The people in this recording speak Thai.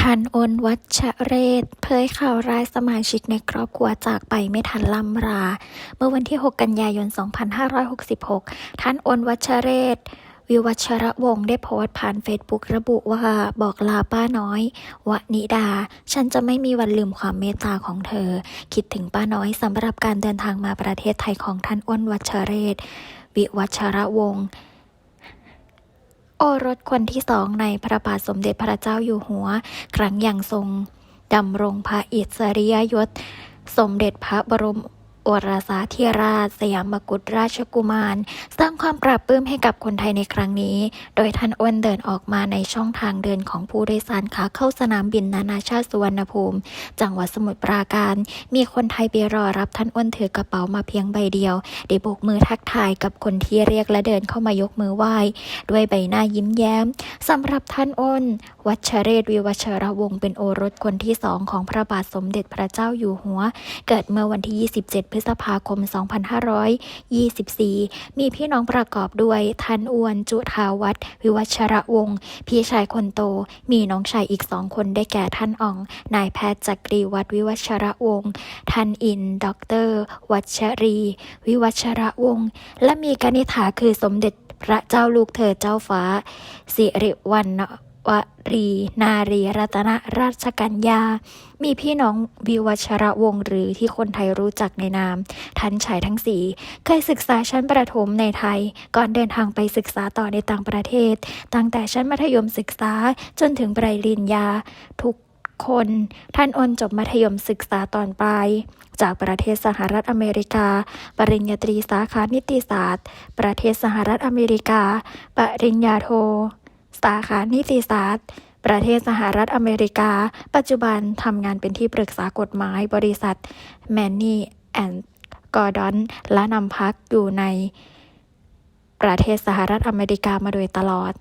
ทันอนวัชเรศ เผยข่าวร้ายสมาชิกในครอบครัวจากไปไม่ทันล่ำรา เมื่อวันที่ 6 กันยายน 2566 ท่านอนวัชเรศวิวัชระวงศ์ได้โพสต์ผ่านเฟซบุ๊กระบุว่าบอกลาป้าน้อยวนิดา ฉันจะไม่มีวันลืมความเมตตาของเธอ คิดถึงป้าน้อยสำหรับการเดินทางมาประเทศไทยของท่านอ้นวัชเรศ วิวัชระวงศ์ โอรสคนที่สองในพระบาทสมเด็จพระเจ้าอยู่หัว ครั้งยังทรงดำรงพระอิสริยยศ สมเด็จพระบรม โอรสาธิราช สยามกุฎราชกุมาร สร้างความปราบปลื้มให้กับคนไทยในครั้งนี้ โดยท่านอ้วนเดินออกมาในช่องทางเดินของผู้โดยสารขาเข้าสนามบินนานาชาติสุวรรณภูมิ จังหวัดสมุทรปราการ มีคนไทยไปรอรับท่านอ้วนถือกระเป๋ามาเพียงใบเดียวได้โบกมือทักทายกับคนที่เรียกและเดินเข้ามายกมือไหว้ ด้วยใบหน้ายิ้มแย้มสำหรับท่านอ้นวัชเรศวิวัชรวงศ์เป็นโอรสคนที่สองของพระบาทสมเด็จพระเจ้าอยู่หัว เกิดเมื่อวันที่ 27 พฤษภาคม 2524 มีพี่น้องประกอบด้วยท่านอ้วน จุธาวัฒน์วิวัชระวงศ์พี่ชายคนโต มีน้องชายอีกสองคนได้แก่ท่านอ่อง นายแพทย์จักรีวัฒน์วิวัชระวงศ์ท่านอินด็อกเตอร์ วัชรี วิวัชระวงศ์และมีกนิษฐาคือสมเด็จพระเจ้าลูกเธอเจ้าฟ้า สิริวัณ วรี นารีรัตนราชกัญญา มีพี่น้องวิวัชระวงศ์หรือที่คนไทยรู้จักในนาม ทันชายทั้งสี่เคยศึกษาชั้นประถมในไทย ก่อนเดินทางไปศึกษาต่อในต่างประเทศ ตั้งแต่ชั้นมัธยมศึกษาจนถึงปริญญา ทุกคนท่านอนจบมัธยมศึกษาตอนปลาย จากประเทศสหรัฐอเมริกา ปริญญาตรีสาขานิติศาสตร์ ประเทศสหรัฐอเมริกา ปริญญาโท สาขานิติศาสตร์ ประเทศสหรัฐอเมริกา ปัจจุบันทำงานเป็นที่ปรึกษากฎหมายบริษัทแมนนี่แอนด์กอร์ดอนและนำพักอยู่ในประเทศสหรัฐอเมริกามาโดยตลอด